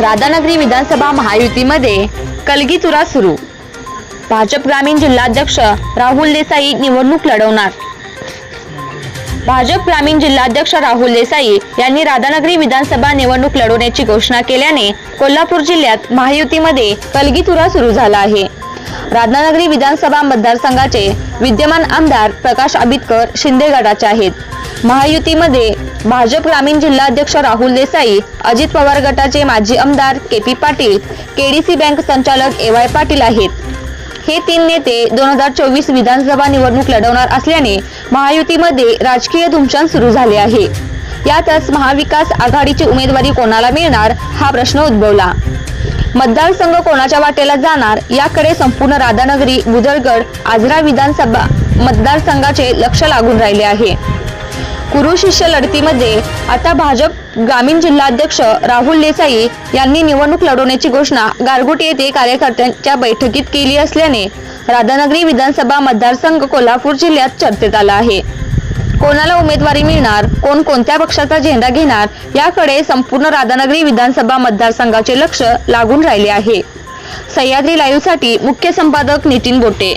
राधानगरी विधानसभा महायुतीमध्ये कलगीतुरा सुरू. भाजप ग्रामीण जिल्हाध्यक्ष राहुल देसाई निवडणूक लढवणार. भाजप ग्रामीण जिल्हाध्यक्ष राहुल देसाई यांनी राधानगरी विधानसभा निवडणूक लढवण्याची घोषणा केल्याने कोल्हापूर जिल्ह्यात महायुतीमध्ये कलगीतुरा सुरू झाला आहे. राधानगरी विधानसभा मतदारसंघाचे विद्यमान आमदार प्रकाश आबितकर शिंदे गटाचे आहेत. महायुतीमध्ये भाजप ग्रामीण जिल्हाध्यक्ष राहुल देसाई अजित पवार गटाचे माजी आमदार K P Patil KDC bank संचालक ए वाय पाटील आहेत. हे तीन नेते दोन हजार चोवीस विधानसभा निवडणूक लढवणार असल्याने महायुतीमध्ये राजकीय धुमशान सुरू झाले आहे. यातच महाविकास आघाडीची उमेदवारी कोणाला मिळणार हा प्रश्न उद्भवला. मतदारसंघ कोणाच्या वाटेला जाणार याकडे संपूर्ण राधानगरी बुदरगड आजरा विधानसभा मतदारसंघाचे लक्ष लागून राहिले आहे. कुरु शिष्य लढतीमध्ये आता भाजप ग्रामीण जिल्हाध्यक्ष राहुल देसाई यांनी निवडणूक लढवण्याची घोषणा गारगुट येथे कार्यकर्त्यांच्या बैठकीत केली असल्याने राधानगरी विधानसभा मतदारसंघ कोल्हापूर जिल्ह्यात चर्चेत आला आहे. कोणाला उमेदवारी मिळणार कोण कोणत्या पक्षाचा झेंडा घेणार याकडे संपूर्ण राधानगरी विधानसभा मतदारसंघाचे लक्ष लागून राहिले आहे. सह्याद्री लाईव्हसाठी मुख्य संपादक नितीन बोटे